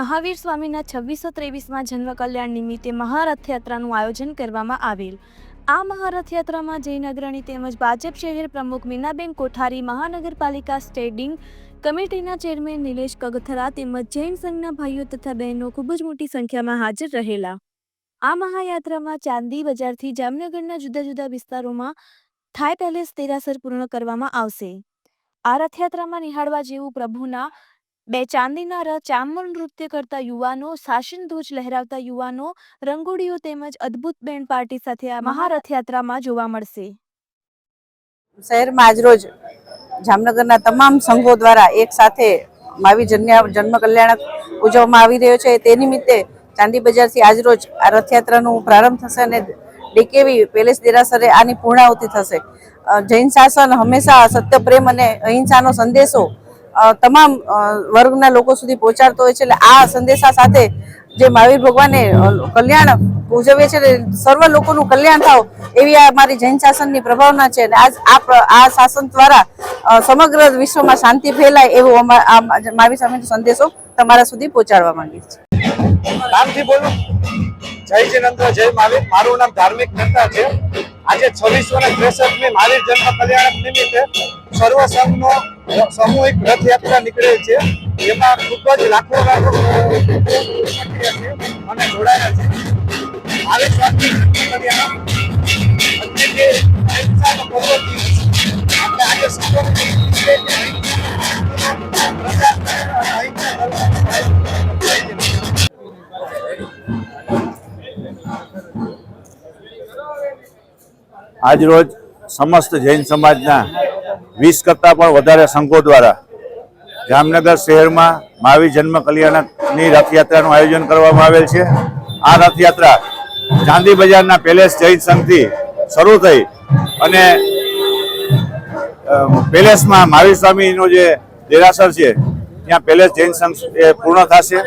મહાવીર સ્વામીના છવ્વીસો ત્રેવીસમાં જન્મ કલ્યાણ નિમિત્તે મહારથયાત્રાનું આયોજન કરવામાં આવેલ. આ મહારથયાત્રામાં જૈન અગ્રણી તેમજ ભાજપ શહેર પ્રમુખ મીનાબેન કોઠારી, મહાનગરપાલિકા સ્ટેડિંગ કમિટીના ચેરમેન નિલેશ કગથરા તેમજ જૈન સંઘના ભાઈઓ તથા બહેનો ખૂબ જ મોટી સંખ્યામાં હાજર રહેલા. આ મહાયાત્રામાં ચાંદી બજારથી જામનગરના જુદા જુદા વિસ્તારોમાં થાઈ પેલેસ તેરાસર પૂર્ણ કરવામાં આવશે. આ રથયાત્રામાં નિહાળવા જેવું પ્રભુના બે ચાંદીના રથ ચામર નૃત્ય કરતા યુવાનો શાસન ધ્વજ લહેરાવતા યુવાનો રંગોળીઓ તેમજ અદ્ભુત બેન્ડ પાર્ટી સાથે આ મહારથયાત્રામાં જોવા મળશે. શહેરમાં આજરોજ જામનગરના તમામ સંઘો દ્વારા એક સાથે માવી જન્યા જન્મ કલ્યાણક ઉજવવામાં આવી રહ્યો છે. તે નિમિત્તે ચાંદી બજારથી આજરોજ આ રથયાત્રાનો પ્રારંભ થશે અને ડીકેવી પેલેસ દેરાસરે આની પૂર્ણાહુતિ થશે. જૈન શાસન હંમેશા સત્ય પ્રેમ અને અહિંસાનો સંદેશો તમામ વર્ગના લોકો સુધી પહોંચાડતો હોય છે. એટલે આ સંદેશા સાથે જે મહાવીર ભગવાને કલ્યાણ ઉજવીએ છે એટલે સર્વ લોકોનું કલ્યાણ થાવ એવી આ મારી જૈન શાસનની પ્રભાવના છે. અને આજ આ શાસન દ્વારા સમગ્ર વિશ્વમાં શાંતિ ફેલાય એવો મહાવીર સ્વામીનો સંદેશો તમારા સુધી પહોંચાડવા માંગીએ છીએ નામથી બોલું. જય જિનેન્દ્ર, જય મહાવીર. મારું નામ ધાર્મિક નેતા છે. આજે છવ્વીસો ને ત્રેસઠમી મહાવીર જન્મ કલ્યાણક નિમિત્તે સર્વ સંઘનો સામૂહિક રથયાત્રા નીકળે છે. એમાં ખૂબ જ લાખો લાખો અને જોડાયા છે. આવી સ્વામી આજે નીકળીએ સમસ્ત જૈન સમાજના વીસ કરતાં પણ વધારે સંઘો દ્વારા જામનગર શહેરમાં મહાવીર જન્મ કલ્યાણકની રથયાત્રાનું આયોજન કરવામાં આવેલ છે. આ રથયાત્રા ચાંદી બજારના પેલેસ જૈન સંઘથી શરૂ થઈ અને પેલેસમાં મહાવીર સ્વામીનો જે દેરાસર છે, ત્યાં પેલેસ જૈન સંઘ એ પૂર્ણ થશે.